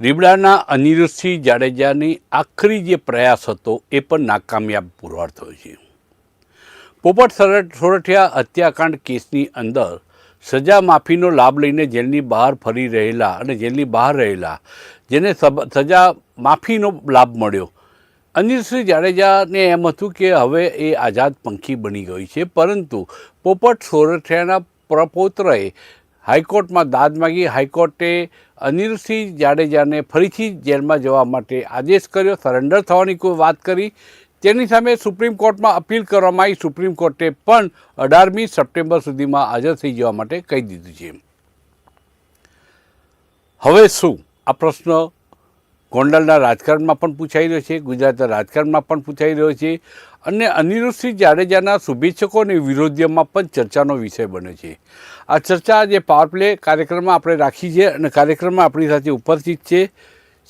રીબડાના અનિરુદ્ધસિંહ જાડેજાની આખરી જે પ્રયાસ હતો એ પણ નાકામયાબ પુરવાર થયો છે. પોપટ સોરઠિયા હત્યાકાંડ કેસની અંદર સજા માફીનો લાભ લઈને જેલની બહાર ફરી રહેલા અને જેલની બહાર રહેલા જેને સજા માફીનો લાભ મળ્યો. અનિલસિંહ જાડેજાને એમ હતું કે હવે એ આઝાદ પંખી બની ગઈ છે, પરંતુ પોપટ સોરઠિયાના પ્રપોત્રએ હાઈકોર્ટમાં દાદ માગી. હાઈકોર્ટે અનિલસિંહ જાડેજાને ફરીથી જેલમાં જવા માટે આદેશ કર્યો. સરેન્ડર થવાની કોઈ વાત કરી. તેની સામે સુપ્રીમ કોર્ટમાં અપીલ કરવામાં આવી. સુપ્રીમ કોર્ટે પણ અઢારમી સપ્ટેમ્બર સુધીમાં હાજર થઈ જવા માટે કહી દીધું છે. હવે શું? આ પ્રશ્ન ગોંડલના રાજકારણમાં પણ પૂછાઈ રહ્યો છે. ગુજરાતના રાજકારણમાં પણ પૂછાઈ રહ્યો છે. અને અનિરુદ્ધસિંહ જાડેજાના શુભેચ્છકો અને વિરોધીઓમાં પણ ચર્ચાનો વિષય બને છે. આ ચર્ચા આજે પાવર પ્લે કાર્યક્રમમાં આપણે રાખી છે અને કાર્યક્રમમાં આપણી સાથે ઉપસ્થિત છે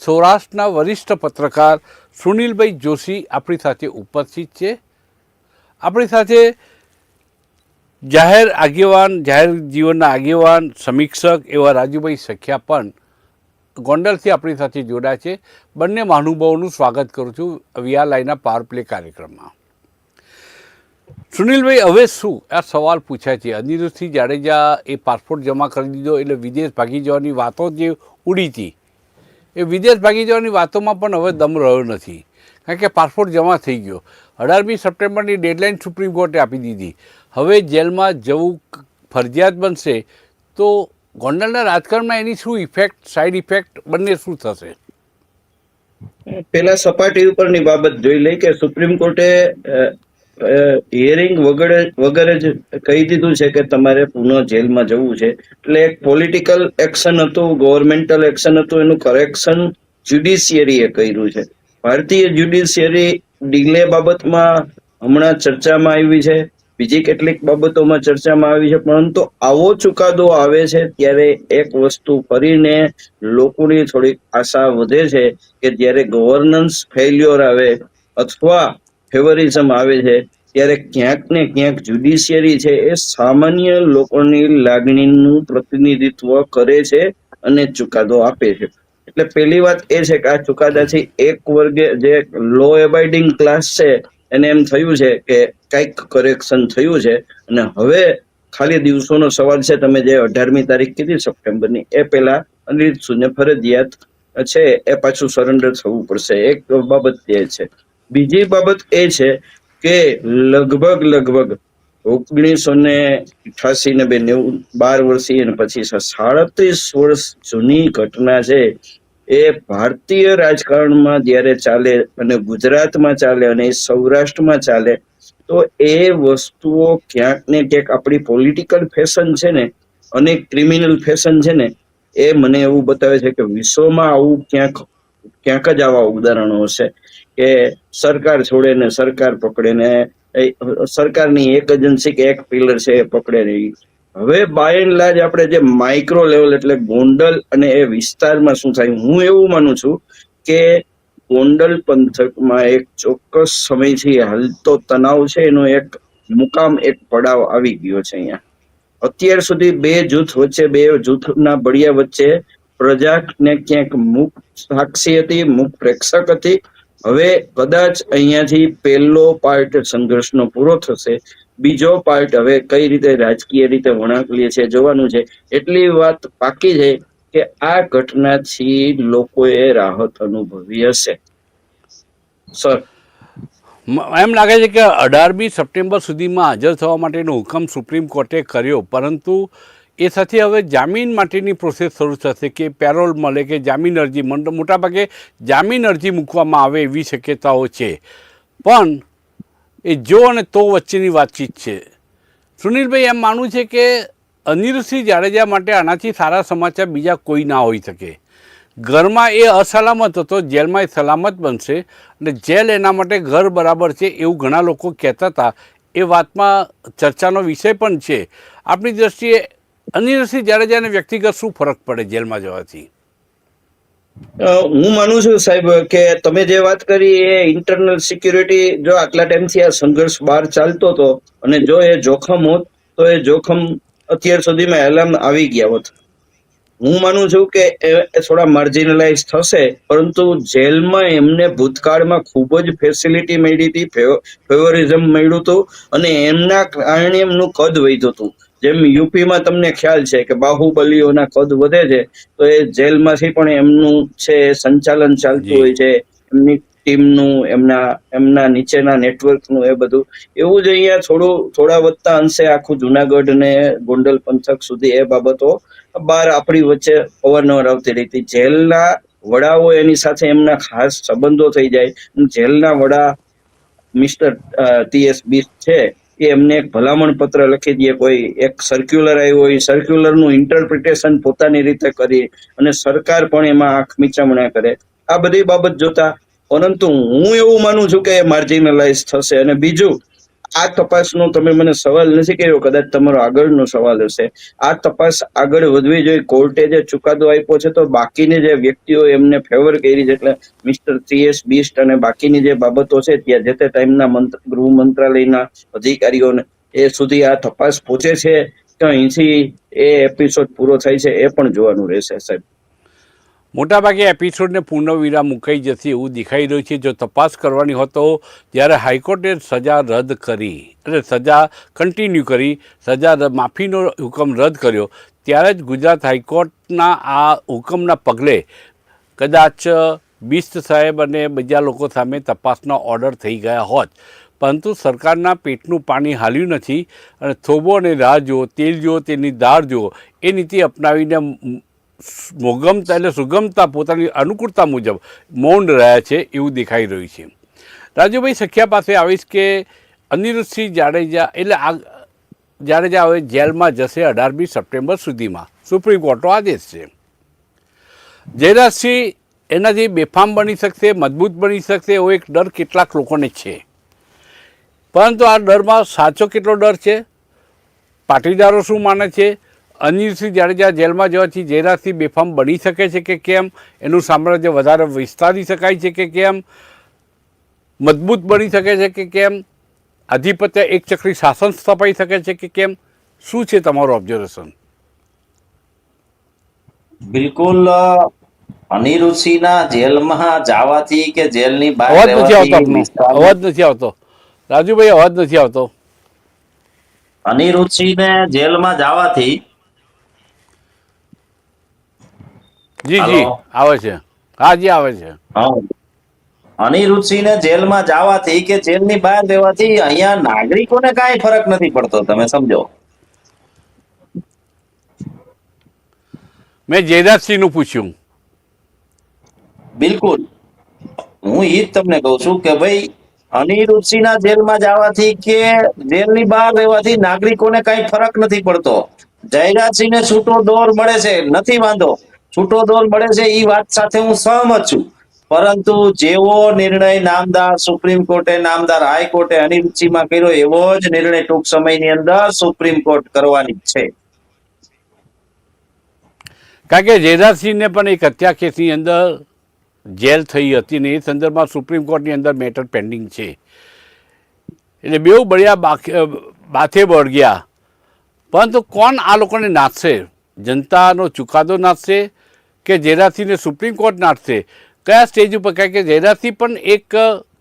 સૌરાષ્ટ્રના વરિષ્ઠ પત્રકાર સુનિલભાઈ જોશી આપણી સાથે ઉપસ્થિત છે. આપણી સાથે જાહેર આગેવાન, જાહેર જીવનના આગેવાન, સમીક્ષક એવા રાજુભાઈ સખ્યા પણ ગોંડલથી આપણી સાથે જોડાયા છે. બંને મહાનુભાવોનું સ્વાગત કરું છું વિયાલાઈના પાવર પ્લે કાર્યક્રમમાં. સુનિલભાઈ, હવે શું? આ સવાલ પૂછાય છે. અનિરુદ્ધસિંહ જાડેજા એ પાસપોર્ટ જમા કરી દીધો એટલે વિદેશ ભાગી જવાની વાતો જે ઉડી હતી, એ વિદેશ ભાગી જવાની વાતોમાં પણ હવે દમ રહ્યો નથી. કારણ કે પાસપોર્ટ જમા થઈ ગયો. અઢારમી સપ્ટેમ્બરની ડેડલાઇન સુપ્રીમ કોર્ટે આપી દીધી. હવે જેલમાં જવું ફરજિયાત બનશે તો ગોંડલના રાજકારણમાં એની શું ઇફેક્ટ સાઈડ ઇફેક્ટ બંને શું થશે? પેલા સપાટી ઉપરની બાબત જોઈ લઈ કે સુપ્રીમ કોર્ટે હિયરિંગ વગેરે વગેરે જ કહી દીધું છે કે તમારે પુનઃ જેલમાં જવું છે. એટલે એક પોલિટિકલ એક્શન હતું ગવર્મેન્ટલ એક્શન હતું, એનું કરેક્શન જ્યુડિશિયરીએ કર્યું છે. ભારતીય જ્યુડિશિયરી ડીલે બાબતમાં હમણાં ચર્ચામાં આવી છે, બીજી કેટલીક બાબતોમાં ચર્ચામાં આવી છે, પરંતુ આવો ચુકાદો આવે છે, ત્યારે એક વસ્તુ ફરીને લોકોની થોડીક આશા વધે છે કે જ્યારે ગવર્નન્સ ફેલ્યોર આવે, અથવા ફેવરિઝમ આવે છે, ત્યારે ક્યાંક ને ક્યાંક જ્યુડિશિયરી છે એ સામાન્ય લોકોની લાગણીનું પ્રતિનિધિત્વ કરે છે અને ચુકાદો આપે છે. એટલે પહેલી વાત એ છે કે આ ચુકાદાથી એક વર્ગે જે લો એબાઇડિંગ ક્લાસ છે, એને એમ થયું છે કે કંઈક કરેક્શન થયું છે. અને હવે ખાલી દિવસોનો સવાલ છે, તમે જે અઢારમી તારીખ કીધી સપ્ટેમ્બરની, એ પહેલા અનિલ સુને ફરજિયાત છે, એ પાછું સરેન્ડર થવું પડશે. એક બાબત એ છે. બીજી બાબત એ છે કે લગભગ લગભગ ઓગણીસો ને અઠાસી ને બે નેવું બાર વર્ષી અને પછી સાડત્રીસ વર્ષ જૂની ઘટના છે. એ ભારતીય રાજકારણમાં જ્યારે ચાલે અને ગુજરાતમાં ચાલે અને સૌરાષ્ટ્રમાં ચાલે, તો એ વસ્તુઓ ક્યાંક ને ક્યાંક આપણી પોલિટિકલ ફેશન છે ને અને ક્રિમિનલ ફેશન છે ને, એ મને એવું બતાવે છે કે વિશ્વમાં આવું ક્યાંક ક્યાંક જ આવા ઉદાહરણો હશે કે સરકાર છોડે ને સરકાર પકડે ને સરકારની એક એજન્સી કે એક પિલર છે એ પકડે નહીં હવે બાય એન્ડ લાર્જ આપણે જે માઇક્રો લેવલ એટલે ગોંડલ અને એ વિસ્તારમાં શું થાય, હું એવું માનું છું કે ગોંડલ પંથકમાં એક ચોક્કસ સમયથી હાલતો તણાવ છે, એનો એક મુકામ, એક પડાવ આવી ગયો છે અહીંયા. અત્યાર સુધી બે જૂથ વચ્ચે, બે જૂથના બળિયા વચ્ચે પ્રજાને ક્યાંક મુક સાક્ષી હતી મુક પ્રેક્ષક હતી. હવે કદાચ અહીંયાથી પહેલો પાર્ટ સંઘર્ષનો પૂરો થશે. બીજો પાર્ટ હવે કઈ રીતે રાજકીય રીતે વળાંક લે છે જોવાનું છે. એટલી વાત પાકી છે કે આ ઘટનાથી લોકોએ રાહત અનુભવી હશે. સર એમ લાગે છે કે અઢારમી સપ્ટેમ્બર સુધીમાં હાજર થવા માટેનો હુકમ સુપ્રીમ કોર્ટે કર્યો, પરંતુ એ સાથે હવે જામીન માટેની પ્રોસેસ શરૂ થશે કે પેરોલ મળે કે જામીન અરજી મોટાભાગે જામીન અરજી મૂકવામાં આવે એવી શક્યતાઓ છે. પણ એ જો અને તો વચ્ચેની વાતચીત છે. સુનિલભાઈ, એમ માનવું છે કે અનિરુદ્ધસિંહ જાડેજા માટે આનાથી સારા સમાચાર બીજા કોઈ ના હોઈ શકે. ઘરમાં એ અસલામત હતો, જેલમાં એ સલામત બનશે અને જેલ એના માટે ઘર બરાબર છે એવું ઘણા લોકો કહેતા હતા. એ વાતમાં ચર્ચાનો વિષય પણ છે. આપણી દ્રષ્ટિએ અનિરુદ્ધસિંહ જાડેજાને વ્યક્તિગત શું ફરક પડે જેલમાં જવાથી? હું માનું છું સાહેબ કે તમે જે વાત કરી એ ઇન્ટરનલ સિક્યુરિટી જો આટલા ટાઈમથી આ સંઘર્ષ બહાર ચાલતો હતો અને જો એ જોખમ હોત, તો એ જોખમ અત્યાર સુધીમાં એલાર્મ આવી ગયા હોત. હું માનું છું કે એ થોડા માર્જિનલાઇઝ થશે, પરંતુ જેલમાં એમને ભૂતકાળમાં ખૂબ જ ફેસિલિટી મળી હતી ફેવરિઝમ મળ્યું હતું અને એમના કારણે એમનું કદ વધ્યું હતું. જેમ યુપીમાં તમને ખ્યાલ છે કે બાહુબલીઓના કદ વધે છે તો એ જેલમાંથી પણ એમનું છે સંચાલન ચાલતું હોય છે એમની ટીમનું એમના એમના નીચેના નેટવર્કનું એ બધું. એવું જ અહીંયા થોડું થોડા વધતા અંશે આખું જુનાગઢ ને ગોંડલ પંથક સુધી એ બાબતો બહાર આપણી વચ્ચે અવારનવાર આવતી રહી. જેલના વડાઓ એની સાથે એમના ખાસ સંબંધો થઈ જાય. જેલના વડા મિસ્ટર ટીએસ બીસ છે એ એમને એક ભલામણ પત્ર લખી દઈએ કોઈ એક સર્ક્યુલર આવ્યો હોય સર્ક્યુલરનું ઇન્ટરપ્રિટેશન પોતાની રીતે કરી અને સરકાર પણ એમાં આંખ મીચામણા કરે. આ બધી બાબત જોતા, પરંતુ હું એવું માનું છું કે માર્જિનલાઇઝ થશે. અને બીજું આ તપાસનો તમે મને સવાલ નથી કર્યો, કદાચ તમારો આગળનો સવાલ હશે. આ તપાસ આગળ વધવી જોઈએ. કોર્ટે જે ચુકાદો આપ્યો છે, તો બાકીની જે વ્યક્તિઓ એમને ફેવર કરી છે, એટલે મિસ્ટર સીએસ બીસ્ટ અને બાકીની જે બાબતો છે, ત્યાં જે તે ટાઈમના મંત્ર, ગૃહ મંત્રાલયના અધિકારીઓને એ સુધી આ તપાસ પહોંચે છે. તો અહીંથી એ એપિસોડ પૂરો થાય છે, એ પણ જોવાનું રહેશે સાહેબ. મોટાભાગે એપિસોડને પૂર્ણવિરામ મુકાઈ જશે એવું દેખાઈ રહ્યું છે. જો તપાસ કરવાની હોત તો જ્યારે હાઈકોર્ટે સજા રદ કરી એટલે સજા કન્ટિન્યુ કરી, સજા માફીનો હુકમ રદ કર્યો, ત્યારે જ ગુજરાત હાઈકોર્ટના આ હુકમના પગલે કદાચ બિસ્ત સાહેબ અને બીજા લોકો સામે તપાસના ઓર્ડર થઈ ગયા હોત. પરંતુ સરકારના પેટનું પાણી હાલ્યું નથી અને થોભો અને રાહ જુઓ, તેલ જુઓ, તેની દાળ જુઓ, એ નીતિ અપનાવીને મોગમતા એટલે સુગમતા પોતાની અનુકૂળતા મુજબ મૌન રહ્યા છે એવું દેખાઈ રહ્યું છે. રાજુભાઈ સખિયા પાસે આવીશ કે અનિરુદ્ધસિંહ જાડેજા એટલે આ જાડેજા હવે જેલમાં જશે અઢારમી સપ્ટેમ્બર સુધીમાં. સુપ્રીમ કોર્ટનો આદેશ છે. જયરાજસિંહ એનાથી બેફામ બની શકશે, મજબૂત બની શકશે એવો એક ડર કેટલાક લોકોને છે. પરંતુ આ ડરમાં સાચો કેટલો ડર છે? પાટીદારો શું માને છે? અનિલસિંહ જાડેજા જેલમાં જવાથી જયરાજસિંહ બેફામ બની શકે છે કે કેમ? એનું સામ્રાજ્ય વધારે વિસ્તારી શકાય છે કે કેમ? મજબૂત બની શકે છે કે કેમ? આધિપત્ય એક ચક્રી શાસન સ્થપાઈ શકે છે કે કેમ? શું છે તમારું ઓબ્ઝર્વેશન બિલકુલ અનિરુચિના જેલમાં જવાથી કે જેલની બહાર અવાજ નથી આવતો અવાજ નથી આવતો. રાજુભાઈ અવાજ નથી આવતો. અનિરુચિને જેલમાં જવાથી જી જી. આવે છે. હા જી આવે છે. અનિરુચિને જેલમાં જવાથી કે જેલની બહાર દેવાથી અહીંયા નાગરિકોને કાંઈ ફરક નથી પડતો તમે સમજો. મેં જયરાજસિંહનું પૂછ્યું. બિલકુલ. હું એ જ તમને કહું છું કે ભાઈ અનિરુચિના જેલમાં જવાથી કે જેલની બહાર રહેવાથી નાગરિકોને કાંઈ ફરક નથી પડતો. જયરાજસિંહને છૂટો દોર મળે છે નથી વાંધો. છૂટો દોર મળે છે એ વાત સાથે હું સહમત છું. પરંતુ જેવો નિર્ણય નામદાર સુપ્રીમ કોર્ટે, નામદાર હાઈકોર્ટે અનિરુચિમાં કર્યો, એવો જ નિર્ણય ટૂંક સમયની અંદર સુપ્રીમ કોર્ટ કરવાની છે. કારણ કે જયરાજસિંહને પણ એક હત્યા કેસની અંદર જેલ થઈ હતી ને એ સંદર્ભમાં સુપ્રીમ કોર્ટની અંદર મેટર પેન્ડિંગ છે. એટલે બેઉ બળિયા બાથે બળગ્યા પરંતુ કોણ આ લોકોને નાચશે જનતાનો ચુકાદો નાચશે કે જેનાથીને સુપ્રીમ કોર્ટ નાટશે કયા સ્ટેજ ઉપર? કારણ કે જેનાથી પણ એક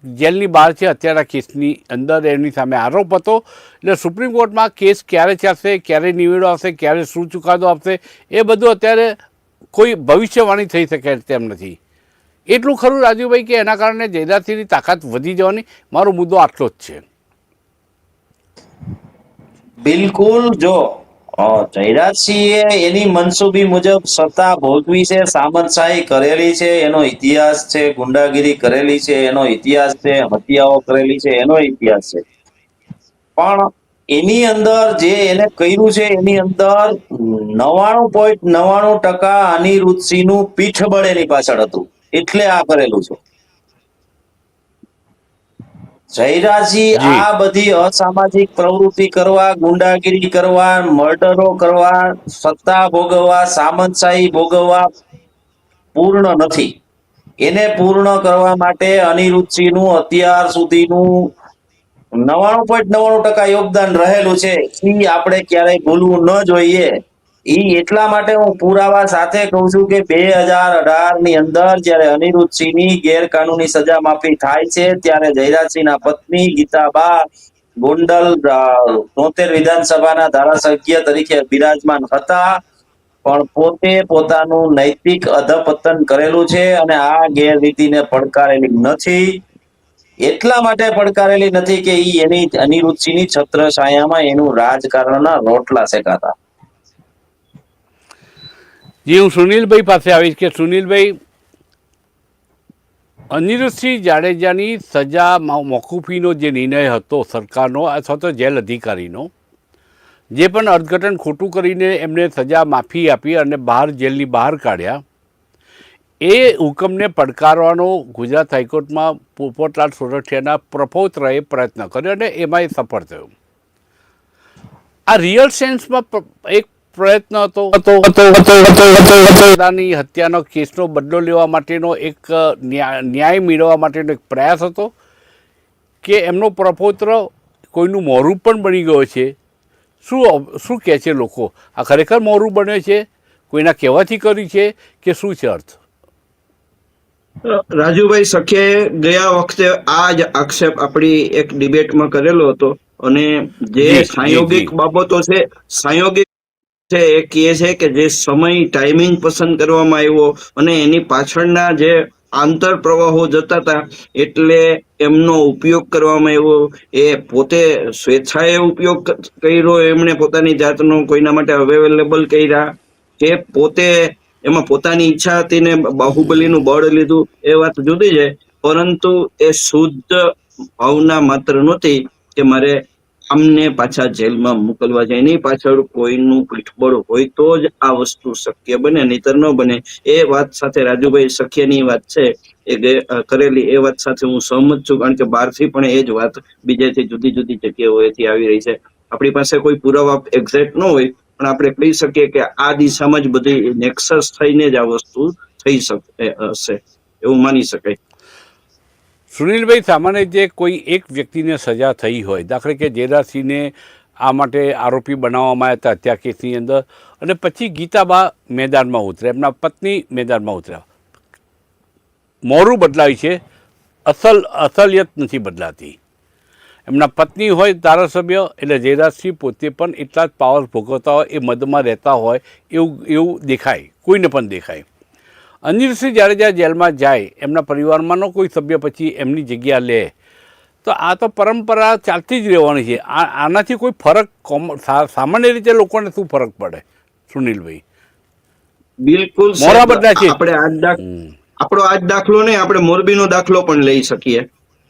જેલની બહાર છે. અત્યારના કેસની અંદર એમની સામે આરોપ હતો. એટલે સુપ્રીમ કોર્ટમાં કેસ ક્યારે ચાલશે, ક્યારે નિવેડો આવશે, ક્યારે શું ચુકાદો આપશે, એ બધું અત્યારે કોઈ ભવિષ્યવાણી થઈ શકે તેમ નથી. એટલું ખરું રાજુભાઈ કે એના કારણે જયરાજસિંહની તાકાત વધી જવાની? મારો મુદ્દો આટલો જ છે. બિલકુલ જો જયરાજસિંહે એની મનસુબી મુજબ સત્તા ભોગવી છે, સામંતશાહી કરેલી છે, એનો ઇતિહાસ છે, ગુંડાગીરી કરેલી છે, એનો ઇતિહાસ છે, હત્યાઓ કરેલી છે, એનો ઇતિહાસ છે. પણ એની અંદર જે એને કર્યું છે, એની અંદર નવાણું પોઈન્ટ નવાણું ટકા અનિરુદ્ધસિંહનું પીઠબળ એની પાછળ હતું. એટલે આ કરેલું છે. જયરાજસિંહ જી. આ બધી અસામાજિક પ્રવૃત્તિ કરવા ગુંડાગીરી કરવા મર્ડરો કરવા સત્તા ભોગવવા સામંતશાહી ભોગવવા પૂર્ણ નથી. એને પૂર્ણ કરવા માટે અનિરુદ્ધસિંહનું અત્યાર સુધીનું નવાણું પોઈન્ટ નવાણું ટકા યોગદાન રહેલું છે. એ આપણે ક્યારેય ભૂલવું ન જોઈએ. ઈ એટલા માટે હું પુરાવા સાથે કહું છું કે બે હજાર અઢારની અંદર જ્યારે અનિરુદ્ધસિંહની ગેરકાનૂની સજા માફી થાય છે, ત્યારે જયરાજસિંહના પત્ની ગીતાબા ગોંડલ તોતેર વિધાનસભાના ધારાસભ્ય તરીકે બિરાજમાન હતા. પણ પોતે પોતાનું નૈતિક અધપતન કરેલું છે અને આ ગેરરીતિને પડકારેલી નથી. એટલા માટે પડકારેલી નથી કે ઈ એની અનિરુદ્ધસિંહની છત્રછાયામાં એનું રાજકારણના રોટલા શેકાતા. જે, હું સુનિલભાઈ પાસે આવીશ કે સુનિલભાઈ, અનિરુદ્ધસિંહ જાડેજાની સજા મોકૂફીનો જે નિર્ણય હતો સરકારનો અથવા તો જેલ અધિકારીનો, જે પણ અર્થઘટન ખોટું કરીને એમને સજા માફી આપી અને બહાર જેલની બહાર કાઢ્યા, એ હુકમને પડકારવાનો ગુજરાત હાઈકોર્ટમાં પોપટલાલ સોરઠિયાના પ્રપૌત્રએ પ્રયત્ન કર્યો અને એમાં એ સફળ થયો. આ રિયલ સેન્સમાં એક પ્રયત્ન હતો. પોતાની હત્યાનો કેસનો બદલો લેવા માટેનો એક ન્યાય મેળવવા માટેનો એક પ્રયાસ હતો કે એમનો પ્રપોત્ર કોઈનું મોરું પણ બની ગયો છે. શું શું કહે છે લોકો? આ ખરેખર મોરું બન્યો છે? કોઈના કહેવાથી કર્યું છે કે શું છે અર્થ? રાજુભાઈ સખે ગયા વખતે આ જ આક્ષેપ આપણી એક ડિબેટમાં કરેલો હતો અને જી, સાંયોગિક બાબતો છે સાંયોગિક છે, એ કહે છે કે જે સમય ટાઈમિંગ પસંદ કરવામાં આવ્યો અને એની પાછળના જે આંતર પ્રવાહો જતા હતા એટલે એમનો ઉપયોગ કરવામાં આવ્યો. એ પોતે સ્વેચ્છાએ ઉપયોગ કર્યો, એમણે પોતાની જાતનો કોઈના માટે અવેલેબલ કર્યા. કે પોતે એમાં પોતાની ઈચ્છા હતી ને બાહુબલીનું બળ લીધું, એ વાત જુદી છે. પરંતુ એ શુદ્ધ ભાવના માત્ર નહોતી કે મારે આમને પાછા જેલમાં મોકલવા જાય. એની પાછળ કોઈનું પીઠબળ હોય તો જ આ વસ્તુ શક્ય બને, નહીતર ન બને. એ વાત સાથે રાજુભાઈ શક્યની વાત છે, એ કરેલી એ વાત સાથે હું સહમત છું, કારણ કે બહારથી પણ એ જ વાત બીજેથી જુદી જુદી જગ્યાઓએથી આવી રહી છે. આપણી પાસે કોઈ પુરાવા એક્ઝેક્ટ ન હોય, પણ આપણે કહી શકીએ કે આ દિશામાં જ બધી નેક્સસ થઈને જ આ વસ્તુ થઈ શકે હશે. એવું માની શકાય. સુનિલભાઈ, સામાન્ય જે કોઈ એક વ્યક્તિને સજા થઈ હોય, દાખલા કે જેરાસિંહને આ માટે આરોપી બનાવવામાં આવ્યા હતા હત્યા કેસની અંદર, અને પછી ગીતાબા મેદાનમાં ઉતર્યા, એમના પત્ની મેદાનમાં ઉતર્યા. મોરું બદલાય છે, અસલ, અસલિયત નથી બદલાતી. એમના પત્ની હોય ધારાસભ્ય, એટલે જયરાજસિંહ પોતે પણ એટલા જ પાવર ભોગવતા હોય, એ મદમાં રહેતા હોય, એવું એવું દેખાય, કોઈને પણ દેખાય. અનિલસિંહ જાડેજા જેલમાં જાય એમના પરિવારમાંનો કોઈ સભ્ય પછી એમની જગ્યા લે. તો આ તો પરંપરા ચાલતી જ રહેવાની છે. આ આનાથી કોઈ ફરક સામાન્ય રીતે લોકોને શું ફરક પડે? સુનિલભાઈ. બિલકુલ મોરા સાહેબ, છે. આપણે આજ આપણો આજ દાખલો નહીં આપણે મોરબીનો દાખલો પણ લઈ શકીએ.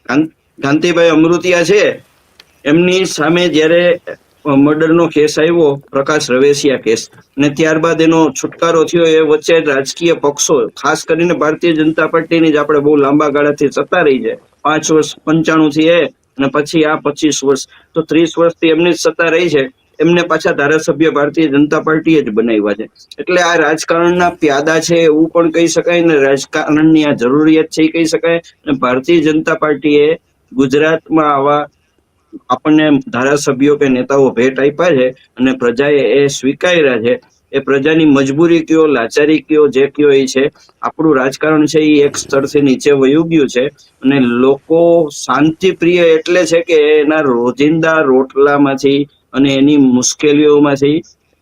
ગાંધીભાઈ કાંતિભાઈ અમૃતિયા છે. એમની સામે જ્યારે મર્ડરનો કેસ આવ્યો, પ્રકાશ રવેશિયા કેસ. અને ત્યારબાદ એનો છુટકારો થયો એ વચ્ચે રાજકીય પક્ષો, ખાસ કરીને ભારતીય જનતા પાર્ટીની જ આપણે બહુ લાંબા ગાળાથી સત્તા રહી છે. પાંચ વર્ષ પંચાણું થી એ, અને પછી આ પચીસ વર્ષ. તો ત્રીસ વર્ષથી એમની જ સત્તા રહી છે. એમને પાછા ધારાસભ્ય ભારતીય જનતા પાર્ટીએ જ બનાવ્યા છે. એટલે આ રાજકારણના પ્યાદા છે એવું પણ કહી શકાય ને રાજકારણની આ જરૂરિયાત છે એ કહી શકાય. અને ભારતીય જનતા પાર્ટીએ ગુજરાતમાં આવા આપણને ધારાસભ્યો કે નેતાઓ ભેટ આપ્યા છે અને પ્રજાએ એ સ્વીકાર્યા છે, એ પ્રજાની મજબૂરી કયો, લાચારી કયો, જે કયો એ છે, આપણું રાજકારણ છે એ એક સ્તરથી નીચે વયું ગયું છે અને લોકો શાંતિપ્રિય એટલે છે કે એના રોજિંદા રોટલામાંથી અને એની મુશ્કેલીઓમાંથી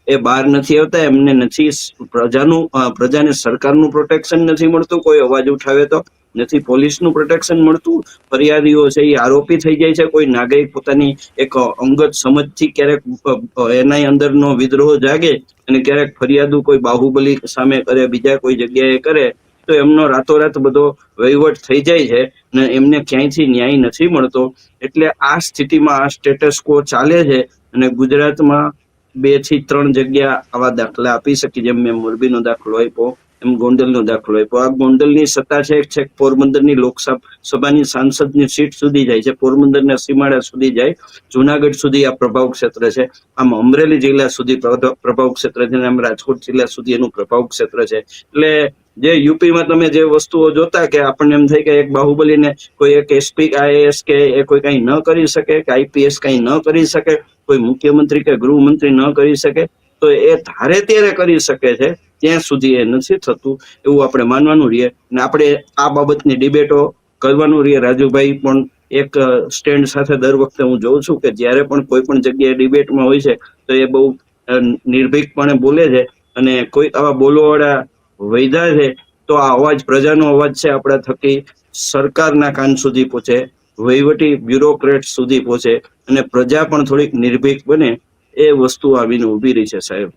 એ બહાર નથી આવતા, એમને નથી, પ્રજાનું પ્રજાને સરકારનું પ્રોટેક્શન નથી મળતું, કોઈ અવાજ ઉઠાવે તો. નથી પોલીસનું પ્રોટેક્શન મળતું. ફરિયાદીઓ છે એ આરોપી થઈ જાય છે. કોઈ નાગરિક પોતાની એક અંગત સમજથી ક્યારેક અ, અ, એના અંદરનો વિદ્રોહ જાગે અને ક્યારેક ફરિયાદો કોઈ બાહુબલી સામે કરે બીજા કોઈ જગ્યાએ કરે તો એમનો રાતોરાત બધો વહીવટ થઈ જાય છે ને એમને ક્યાંયથી ન્યાય નથી મળતો. એટલે આ સ્થિતિમાં આ સ્ટેટસ કો ચાલે છે અને ગુજરાતમાં બેથી ત્રણ જગ્યા આવા દાખલા આપી શકી જેમ મેં મોરબીનો દાખલો આપ્યો. એમ ગોંડલનો દાખલો આપ્યો. આ ગોંડલની સત્તા છે છેક પોરબંદરની લોકસભાની સભાની સાંસદની સીટ સુધી જાય છે, પોરબંદરના સીમાડા સુધી જાય. જુનાગઢ સુધી આ પ્રભાવ ક્ષેત્ર છે. આમ અમરેલી જિલ્લા સુધી પ્રભાવ ક્ષેત્ર છે આમ રાજકોટ જિલ્લા સુધી એનું પ્રભાવ ક્ષેત્ર છે. એટલે જે યુપીમાં તમે જે વસ્તુઓ જોતા કે આપણને એમ થાય કે એક બાહુબલીને કોઈ એક એસપી, આઈએએસ કે એ કોઈ કઈ ન કરી શકે, કે આઈપીએસ કઈ ન કરી શકે, કોઈ મુખ્યમંત્રી કે ગૃહમંત્રી ન કરી શકે, તો એ ધારે ત્યારે કરી શકે છે. ત્યાં સુધી એ નથી થતું એવું આપણે માનવાનું રહીએ. અને આપણે આ બાબતની ડિબેટો કરવાનું રહીએ. રાજુભાઈ પણ એક સ્ટેન્ડ સાથે દર વખતે હું જોઉં છું કે જ્યારે પણ કોઈ પણ જગ્યાએ ડિબેટમાં હોય છે, તો એ બહુ નિર્ભીકપણે બોલે છે. અને કોઈ આવા બોલવાવાળા વૈધા છે, તો આ અવાજ, પ્રજાનો અવાજ છે આપણા થકી સરકારના કાન સુધી પહોંચે, વહીવટી બ્યુરોક્રેટ સુધી પહોંચે અને પ્રજા પણ થોડીક નિર્ભીક બને એ વસ્તુ આવીને ઊભી રહી છે સાહેબ.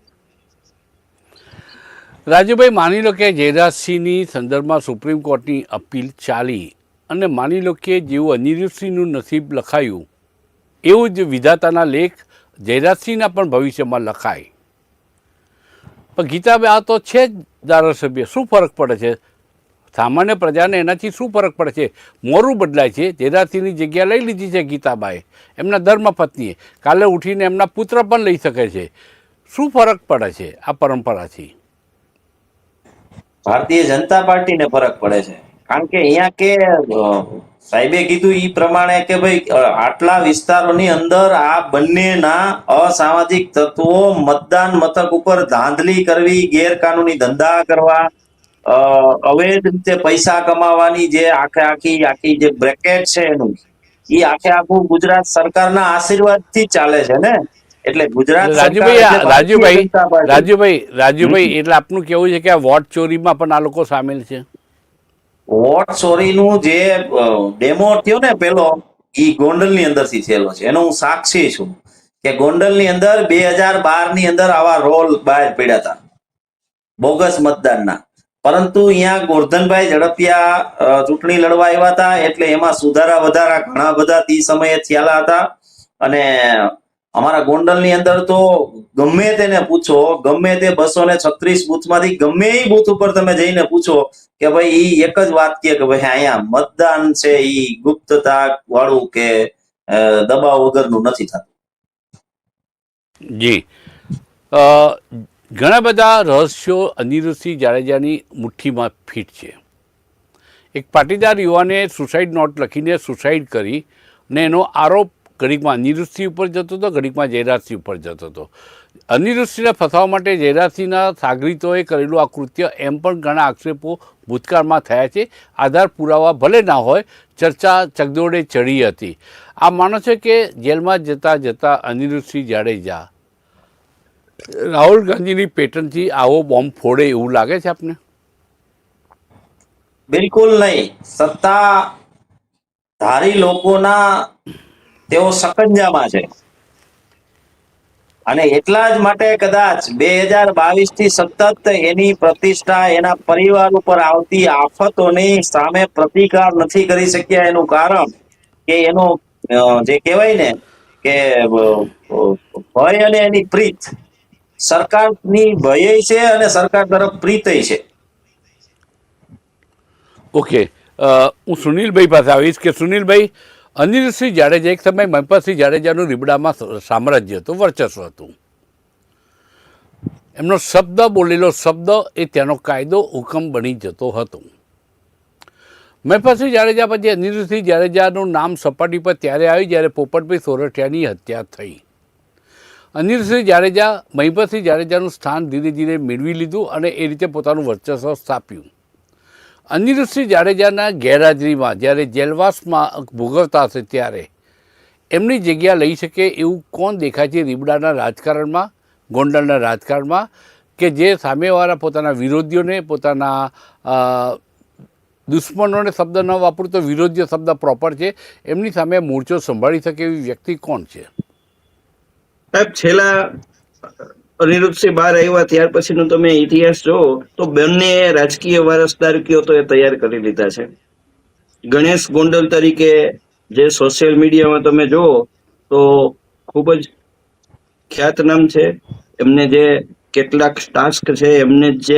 રાજુભાઈ, માની લો કે જયરાજસિંહની સંદર્ભમાં સુપ્રીમ કોર્ટની અપીલ ચાલી અને માની લો કે જેવું અનિરુદ્ધસિંહનું નસીબ લખાયું, એવું જ વિધાતાના લેખ જયરાજસિંહના પણ ભવિષ્યમાં લખાય. પણ ગીતાબે આ તો છે જ ધારાસભ્ય, શું ફરક પડે છે? સામાન્ય પ્રજાને એનાથી શું ફરક પડે છે? મોરું બદલાય છે. જયરાજસિંહની જગ્યા લઈ લીધી છે ગીતાબાએ, એમના ધર્મપત્નીએ. કાલે ઉઠીને એમના પુત્ર પણ લઈ શકે છે. શું ફરક પડે છે આ પરંપરાથી? ભારતીય જનતા પાર્ટીને ફરક પડે છે. કારણ કે અહીંયા કે સાહેબે કીધું એ પ્રમાણે કે ભાઈ આટલા વિસ્તારોની અંદર આ બંનેના અસામાજિક તત્વો મતદાન મથક ઉપર ધાંધલી કરવી, ગેરકાનૂની ધંધા કરવા અવૈધ રીતે પૈસા કમાવાની જે આખે આખી આખી જે બ્રેકેટ છે એનું એ આખે આખું ગુજરાત સરકારના આશીર્વાદથી ચાલે છે ને? એટલે ગુજરાત રાજુભાઈ રાજુભાઈ રાજુભાઈ રાજુભાઈ એટલે આપનું કેવું છે કે આ વોટ ચોરીમાં પણ આ લોકો સામેલ છે? વોટ ચોરીનું જે ડેમો થયો ને પેલો એ ગોંડલની અંદરથી થયેલો છે. એનો હું સાક્ષી છું કે ગોંડલની અંદર બે હજાર બારની અંદર આવા રોલ બહાર પડ્યા હતા. બોગસ મતદાનના. પરંતુ અહીંયા ગોરધનભાઈ ઝડપિયા ચૂંટણી લડવા આવ્યા હતા. એટલે એમાં સુધારા વધારા ઘણા બધા તે સમયે થયેલા હતા. અને અમારા ગોંડલની અંદર તો ગમે તેને પૂછો, ગમે તે બસો ને છત્રીસ બુથમાંથી ગમે એ બુથ ઉપર તમે જઈને પૂછો કે ભાઈ ઈ એક જ વાત કે ભાઈ અહીંયા મતદાન છે ઈ ગુપ્તતા વાળું કે દબાવ વગરનું નથી થતું? જી. ઘણા બધા રહસ્યો અનિરુદ્ધસિંહ જાડેજાની મુઠ્ઠીમાં ફિટ છે. એક પાટીદાર યુવાને સુસાઇડ નોટ લખીને સુસાઇડ કરી ને એનો આરોપ ઘડીકમાં અનિરુદ્ધસિંહ ઉપર જતો હતો, ઘડીકમાં જયરાજસિંહ ઉપર જતો હતો. અનિરુદ્ધસિંહને ફસાવવા માટે જયરાજસિંહના સાગરીતોએ કરેલું આ કૃત્ય એમ પણ ઘણા આક્ષેપો ભૂતકાળમાં થયા છે. આધાર પુરાવા ભલે ના હોય, ચર્ચા ચગદોડે ચડી હતી. આ માનો છે કે જેલમાં જતા જતા અનિરુદ્ધસિંહ જાડેજા રાહુલ ગાંધીની પેટર્નથી આવો બોમ્બ ફોડે એવું લાગે છે આપને? બિલકુલ નહીં. સત્તા ધારી લોકોના તેઓ સકંજામાં છે. અને એટલા જ માટે કદાચ બે હજાર બાવીસથી સતત એની પ્રતિષ્ઠા એના પરિવાર ઉપર આવતી આફતોની સામે પ્રતિકાર નથી કરી શક્યા એનું કારણ કે એનો જે કહેવાય ને કે ભય અને એની પ્રીત. સરકારની ભય છે અને સરકાર તરફ પ્રીતય છે. ઓકે. હું સુનિલભાઈ પાસે આવીશ કે સુનિલભાઈ અનિલસિંહ જાડેજા એક સમય મહિપતસિંહ જાડેજાનું રીબડામાં સામ્રાજ્ય હતું, વર્ચસ્વ હતું. એમનો શબ્દ, બોલેલો શબ્દ એ ત્યાંનો કાયદો, હુકમ બની જતો હતો. મહિપતસિંહ જાડેજા પછી અનિરુદ્ધસિંહ જાડેજાનું નામ સપાટી પર ત્યારે આવ્યું જ્યારે પોપટભાઈ સોરઠિયાની હત્યા થઈ. અનિરુદ્ધસિંહ જાડેજા મહિપતસિંહ જાડેજાનું સ્થાન ધીરે ધીરે મેળવી લીધું અને એ રીતે પોતાનું વર્ચસ્વ સ્થાપ્યું. અનિરુદ્ધસિંહ જાડેજાના ગેરહાજરીમાં જ્યારે જેલવાસમાં ભોગવતા હશે ત્યારે એમની જગ્યા લઈ શકે એવું કોણ દેખાય છે રીબડાના રાજકારણમાં, ગોંડલના રાજકારણમાં, કે જે સામેવાળા પોતાના વિરોધીઓને, પોતાના દુશ્મનોને શબ્દ ન વાપરું તો વિરોધીય શબ્દ પ્રોપર છે. એમની સામે મોરચો સંભાળી શકે એવી વ્યક્તિ કોણ છે? સાહેબ, છેલ્લા અનિરુદ્ધસિંહ બહાર આવ્યા ત્યાર પછીનો તમે ઇતિહાસ જો તો બંને રાજકીય વારસદાર કયો તો એ તૈયાર કરી લીધા છે. ગણેશ ગોંડલ તરીકે જે સોશિયલ મીડિયામાં તમે જુઓ, તો ખૂબ જ ખ્યાતનામ છે. એમને જે કેટલાક ટાસ્ક છે, એમને જ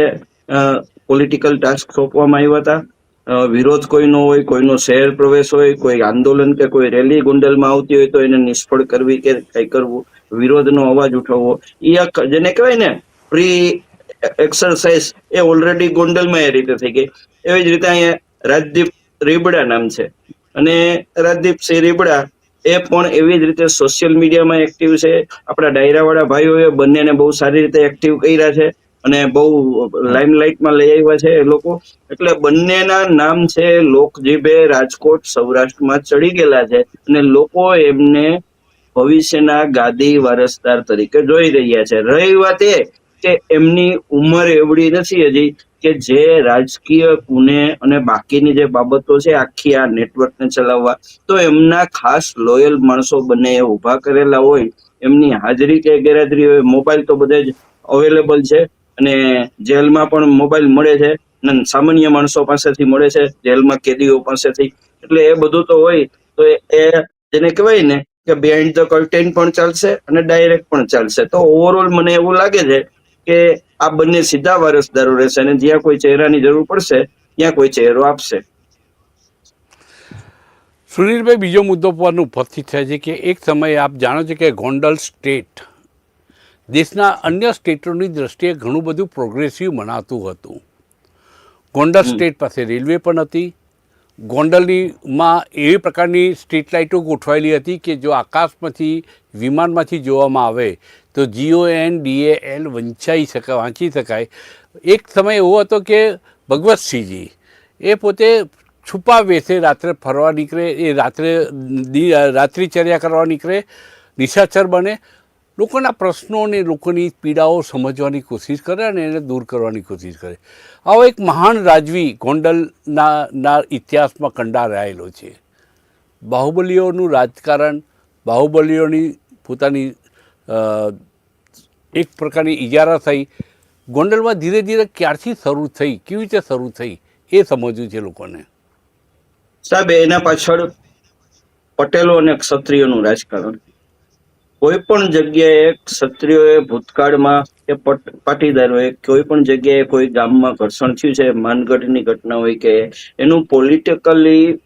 પોલિટિકલ ટાસ્ક સોંપવામાં આવ્યા હતા. વિરોધ કોઈનો હોય, કોઈનો શહેર પ્રવેશ હોય, કોઈ આંદોલન કે કોઈ રેલી ગોંડલમાં આવતી હોય તો એને નિષ્ફળ કરવી કે કઈ કરવું, વિરોધનો અવાજ ઉઠાવવો. એ જેને કહેવાય ને, પ્રી એક્સરસાઇઝ એ ઓલરેડી ગોંડલમાં એ રીતે થઈ ગઈ. એવી જ રીતે અહીંયા રાજદીપ રીબડા નામ છે. અને રાજદીપસિંહ રીબડા એ પણ એવી જ રીતે સોશિયલ મીડિયામાં એક્ટિવ છે. આપણા ડાયરાવાળા ભાઈઓએ બંનેને બહુ સારી રીતે એક્ટિવ કર્યા છે. અને બહુ લાઇમલાઇટમાં લઈ આવ્યા છે એ લોકો. એટલે બંનેના નામ છે લોકજીભે રાજકોટ સૌરાષ્ટ્રમાં ચડી ગયેલા છે અને લોકો એમને ભવિષ્યના ગાદી વારસદાર તરીકે જોઈ રહ્યા છે. રહી વાત એ કે એમની ઉંમર એવડી નથી હજી કે જે રાજકીય ગુને અને બાકીની જે બાબતો છે આખી આ નેટવર્કને ચલાવવા, તો એમના ખાસ લોયલ માણસો બંને ઊભા કરેલા હોય, એમની હાજરી કે ગેરહાજરી હોય, મોબાઈલ તો બધે જ અવેલેબલ છે. અને જેલમાં પણ મોબાઈલ મળે છે અને સામાન્ય માણસો પાસેથી મળે છે, જેલમાં કેદીઓ પાસેથી. એટલે એ બધું તો હોય, તો એ જેને કહેવાય ને કે બિહાઇન્ડ ધ કર્ટેન પણ ચાલશે અને ડાયરેક્ટ પણ ચાલશે. તો ઓવરઓલ મને એવું લાગે છે કે આ બંને સીધા વારસદારો રહેશે અને જ્યાં કોઈ ચહેરાની જરૂર પડશે, ત્યાં કોઈ ચહેરો આપશે. સુનિલભાઈ, બીજો મુદ્દો પણ ઉપસ્થિત છે કે એક સમયે આપ જાણો છો કે ગોંડલ સ્ટેટ દેશના અન્ય સ્ટેટોની દ્રષ્ટિએ ઘણું બધું પ્રોગ્રેસિવ મનાતું હતું. ગોંડલ સ્ટેટ પાસે રેલવે પણ હતી. ગોંડલનીમાં એવી પ્રકારની સ્ટ્રીટ લાઇટો ગોઠવાયેલી હતી કે જો આકાશમાંથી વિમાનમાંથી જોવામાં આવે તો જીઓ એન ડીએએલ વંચાઈ શકાય વાંચી શકાય. એક સમય એવો હતો કે ભગવતસિંહજી એ પોતે છુપા વેસે રાત્રે ફરવા નીકળે એ રાત્રે રાત્રિચર્યા કરવા નીકળે નિશાચર બને. લોકોના પ્રશ્નો અને લોકોની પીડાઓ સમજવાની કોશિશ કરે અને એને દૂર કરવાની કોશિશ કરે. આવો એક મહાન રાજવી ગોંડલના ના ઇતિહાસમાં કંડારાયેલો છે. બાહુબલીઓનું રાજકારણ, બાહુબલીઓની પોતાની એક પ્રકારની ઇજારા થઈ. ગોંડલમાં ધીરે ધીરે ક્યારથી શરૂ થઈ, કેવી રીતે શરૂ થઈ, એ સમજવું છે લોકોને. સાહેબ, એના પાછળ પટેલો અને ક્ષત્રિયોનું રાજકારણ. કોઈ પણ જગ્યાએ ક્ષત્રિયોએ ભૂતકાળમાં કે પટ- પાટીદારોએ કોઈ પણ જગ્યાએ કોઈ ગામમાં ઘર્ષણ થયું છે, માનગઢની ઘટના હોય કે એનું પોલિટિકલી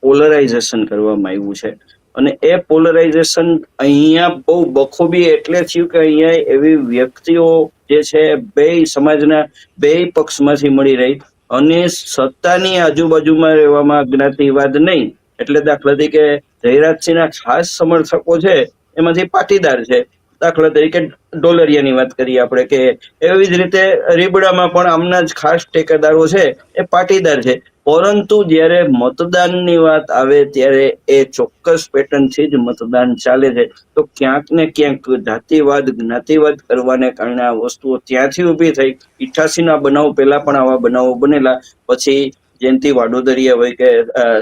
પોલરાઇઝેશન કરવામાં આવ્યું છે. અને એ પોલરાઇઝેશન અહીંયા બહુ બખૂબી એટલે થયું કે અહીંયા એવી વ્યક્તિઓ જે છે, બે સમાજના, બે પક્ષમાંથી મળી રહી અને સત્તાની આજુબાજુમાં રહેવામાં જ્ઞાતિવાદ નહીં. એટલે દાખલા તરીકે જયરાજસિંહના ખાસ સમર્થકો છે એમાંથી પાટીદાર છે, દાખલા તરીકે ડોલરિયાની વાત કરીએ આપણે કે એવી જ રીતે રીબડામાં પણ આમના જ ખાસ ટેકેદારો છે, એ પાટીદાર છે. પરંતુ જ્યારે મતદાનની વાત આવે ત્યારે એ ચોક્કસ પેટર્નથી જ મતદાન ચાલે છે. તો ક્યાંક ને ક્યાંક જાતિવાદ, જ્ઞાતિવાદ કરવાને કારણે આ વસ્તુઓ ત્યાંથી ઊભી થઈ. ઇઠાસીના બનાવ પહેલા પણ આવા બનાવો બનેલા. પછી જયંતિ વાડોદરિયા હોય કે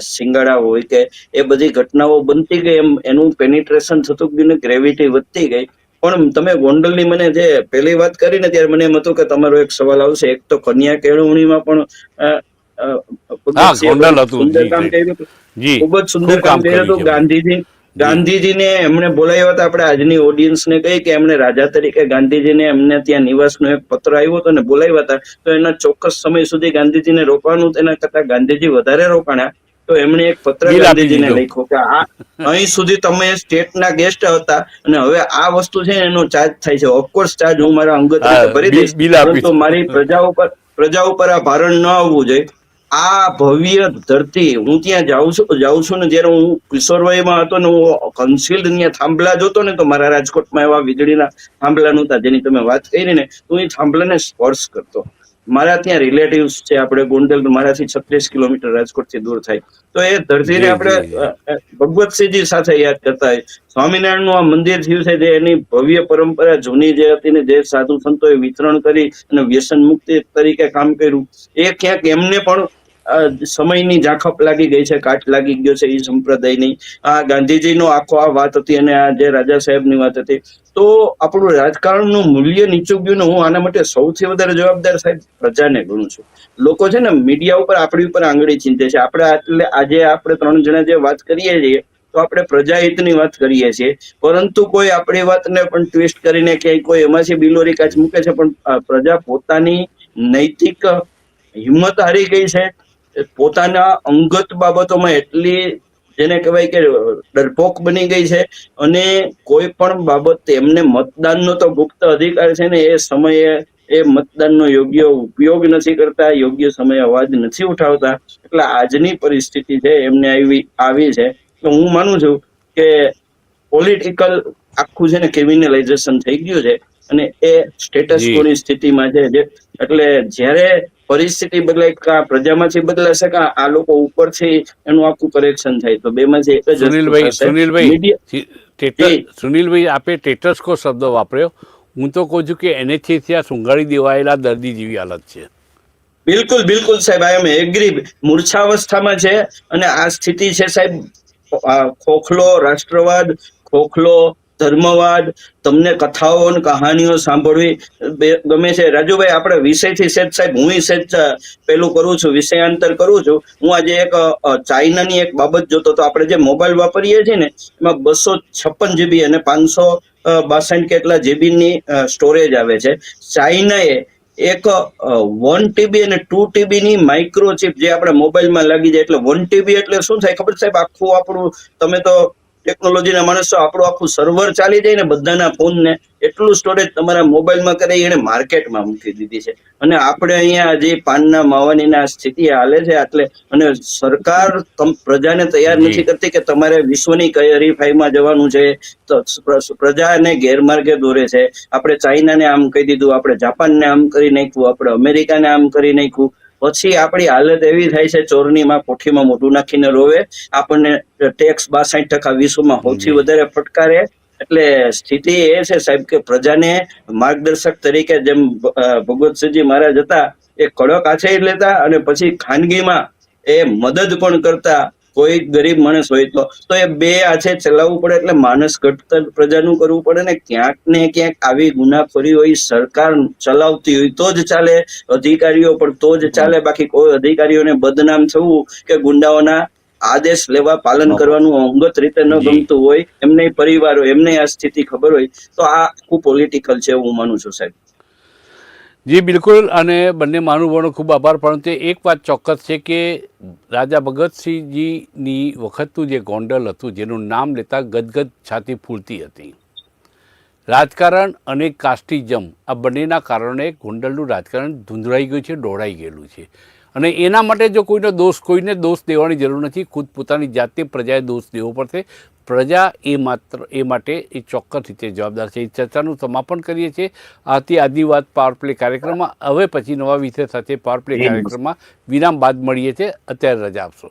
સિંગાડા હોય કે એ બધી ઘટનાઓ બનતી ગઈ એમ એનું પેનિટ્રેશન થતું ગયું ને ગ્રેવિટી વધતી ગઈ. પણ તમે ગોંડલની મને જે પહેલી વાત કરી ને ત્યારે મને એમ હતું કે તમારો એક સવાલ આવશે. એક તો કન્યા કેળવણીમાં પણ ખૂબ જ સુંદર કામ કર્યું હતું. ગાંધીજી ગાંધીજીને એમણે બોલાવ્યા હતા. આપણે આજની ઓડિયન્સને કહી કે એમણે રાજા તરીકે ગાંધીજીને એમને ત્યાં નિવાસનો એક પત્ર આવ્યો હતો ને બોલાવ્યા હતા. તો એના ચોક્કસ સમય સુધી ગાંધીજીને રોકવાનું તેના કરતા ગાંધીજી વધારે રોકાણા તો એમણે એક પત્ર ગાંધીજીને લખ્યો કે આ અહીં સુધી તમે સ્ટેટના ગેસ્ટ હતા અને હવે આ વસ્તુ છે એનો ચાર્જ થાય છે. ઓફકોર્સ ચાર્જ હું મારા અંગત ભરી દઈશ. પરંતુ મારી પ્રજા ઉપર પ્રજા ઉપર આ ભારણ ન આવવું જોઈએ. આ ભવ્ય ધરતી હું ત્યાં જાઉં છું જાઉં છું ને જ્યારે હું કિશોરભાઈમાં હતો ને હું કન્સિલ્ડ ત્યાં થાંભલા જોતો ને તો મારા રાજકોટમાં એવા વીજળીના થાંભલા નહોતા જેની તમે વાત કરી ને તો હું એ થાંભલાને સ્પર્શ કરતો. મારા ત્યાં રિલેટિવ્સ છે આપણે ગોંડલ મારાથી છત્રીસ કિલોમીટર રાજકોટથી દૂર થાય. તો એ ધરતીને આપણે ભગવતસિંહજી સાથે યાદ કરતા હોય. સ્વામિનારાયણનું આ મંદિર થયું છે જે એની ભવ્ય પરંપરા જૂની જે હતી ને જે સાધુ સંતોએ વિતરણ કરી અને વ્યસન મુક્તિ તરીકે કામ કર્યું. એ ક્યાંક એમને પણ સમયની ઝાંખપ લાગી ગઈ છે, કાટ લાગી ગયો છે એ સંપ્રદાયની. આ ગાંધીજીનો આખો આ વાત હતી અને આ જે રાજા સાહેબની વાત હતી. તો આપણું રાજકારણનું મૂલ્ય નીચું ગયું ને હું આના માટે સૌથી વધારે જવાબદાર સાહેબ પ્રજાને ગણું છું. લોકો છે ને મીડિયા ઉપર આપણી ઉપર આંગળી ચીંધે છે. આપણે એટલે આજે આપણે ત્રણ જણા જે વાત કરીએ છીએ, તો આપણે પ્રજાહિતની વાત કરીએ છીએ. પરંતુ કોઈ આપણી વાતને પણ ટ્વિસ્ટ કરીને ક્યાંય કોઈ એમાંથી બિલોરી કાચ મૂકે છે, પણ પ્રજા પોતાની નૈતિક હિંમત હારી ગઈ છે. પોતાના અંગત બાબતોમાં એટલી જેને કહેવાય કે ડરપોક બની ગઈ છે અને કોઈ પણ બાબત એમને મતદાનનો તો ગુપ્ત અધિકાર છે ને એ સમયે એ મતદાનનો યોગ્ય ઉપયોગ નથી કરતા યોગ્ય સમયે અવાજ નથી ઉઠાવતા. એટલે આજની પરિસ્થિતિ છે એમને આવી આવી છે. તો હું માનું છું કે પોલિટિકલ આખું છે ને ક્રિમિનલાઇઝેશન થઈ ગયું છે અને એ સ્ટેટસ કોની સ્થિતિમાં છે એટલે જ્યારે પરિસ્થિતિ બદલાય પ્રજામાં પ્રજામાંથી બદલાશે કા આ લોકો ઉપરથી એનું આખું કરેક્શન થાય. તો બેમાંથી એક જ સુનિલભાઈ સુનિલભાઈ સુનિલભાઈ આપે ટેટસ્કો શબ્દ વાપર્યો. હું તો કહું છું કે એનએચએથી સુંગાડી દેવાયેલા દર્દી જેવી હાલત છે. બિલકુલ બિલકુલ સાહેબ આઈ એમ એગ્રી. મૂર્છાવસ્થામાં છે અને આ સ્થિતિ છે સાહેબ ખોખલો રાષ્ટ્રવાદ ખોખલો ધર્મવાદ, તમને કથાઓ અને કહાનીઓ સાંભળવી ગમે છે. રાજુભાઈ, આપણે વિષયથી સેજ સાહેબ, હું સેજ પેલું કરું છું, વિષયાંતર કરું છું. હું આજે એક ચાઇનાની એક બાબત જોતો તો આપણે જે મોબાઈલ વાપરીએ છીએ ને, એમાં બસો છપ્પન જીબી અને પાંચસો બાસઠ કેટલા જીબીની સ્ટોરેજ આવે છે. ચાઇનાએ એક વન ટીબી અને ટુ ટીબી ની માઇક્રોચિપ જે આપણા મોબાઈલમાં લાગી જાય, એટલે વન ટીબી એટલે શું થાય? ખબર સાહેબ, આખું આપણું, તમે તો ટેકનોલોજીના માણસો આપણું આખું સર્વર ચાલી જાય ને બધાના ફોનને એટલું સ્ટોરેજ તમારા મોબાઈલમાં કરે એને માર્કેટમાં મૂકી દીધી છે. અને આપણે અહીંયા હજી પાનના માવાનીના સ્થિતિ હાલે છે એટલે અને સરકાર તમ- પ્રજાને તૈયાર નથી કરતી કે તમારે વિશ્વની કઈ હરીફાઈમાં જવાનું છે તો પ્રજાને ગેરમાર્ગે દોરે છે. આપણે ચાઇનાને આમ કહી દીધું આપણે જાપાનને આમ કરી નાખ્યું આપણે અમેરિકાને આમ કરી નાખ્યું. પછી આપણી હાલત એવી થાય છે ચોરણીમાં કોઠીમાં મોઢું નાખીને રોવે. આપણને ટેક્સ બાસઠ ટકા વિશ્વમાં સૌથી વધારે ફટકારે. એટલે સ્થિતિ એ છે સાહેબ કે પ્રજાને માર્ગદર્શક તરીકે જેમ ભગવતસિંહજી મહારાજ હતા એ કડક આછાઈ લેતા અને પછી ખાનગીમાં એ મદદ પણ કરતા કોઈ ગરીબ માણસ હોય તો તો એ બે આછે ચલાવવું પડે એટલે માણસ ઘટતર પ્રજાનું કરવું પડે ને ક્યાંક ને ક્યાંક આવી ગુનાખોરી હોય સરકાર ચલાવતી હોય તો જ ચાલે અધિકારીઓ પણ તો જ ચાલે. બાકી કોઈ અધિકારીઓને બદનામ થવું કે ગુંડાઓના આદેશ લેવા પાલન કરવાનું અંગત રીતે ન ગમતું હોય એમને પરિવારો એમને આ સ્થિતિ ખબર હોય તો આ આખું પોલિટિકલ છે હું માનું છું સાહેબ. જી, બિલકુલ. અને બંને મહાનુભાવોનો ખૂબ આભાર. પરંતુ એક વાત ચોક્કસ છે કે રાજા ભગતસિંહજીની વખતનું જે ગોંડલ હતું, જેનું નામ લેતા ગદગદ છાતી ફૂલતી હતી. રાજકારણ અને કાસ્ટિઝમ આ બંનેના કારણે ગોંડલનું રાજકારણ ધૂંધળાઈ ગયું છે દોડાઈ ગયેલું છે. અને એના માટે જો કોઈનો દોષ કોઈને દોષ દેવાની જરૂર નથી ખુદ પોતાની જાતે પ્રજાએ દોષ દેવો પડશે. પ્રજા એ માત્ર એ માટે એ ચોક્કસ રીતે જવાબદાર છે. એ ચર્ચાનું સમાપન કરીએ છીએ. આથી આજની વાત પાવર પ્લે કાર્યક્રમમાં. હવે પછી નવા વિષય સાથે પાવર પ્લે કાર્યક્રમમાં વિરામ બાદ મળીએ છીએ. અત્યારે રજા આપશો.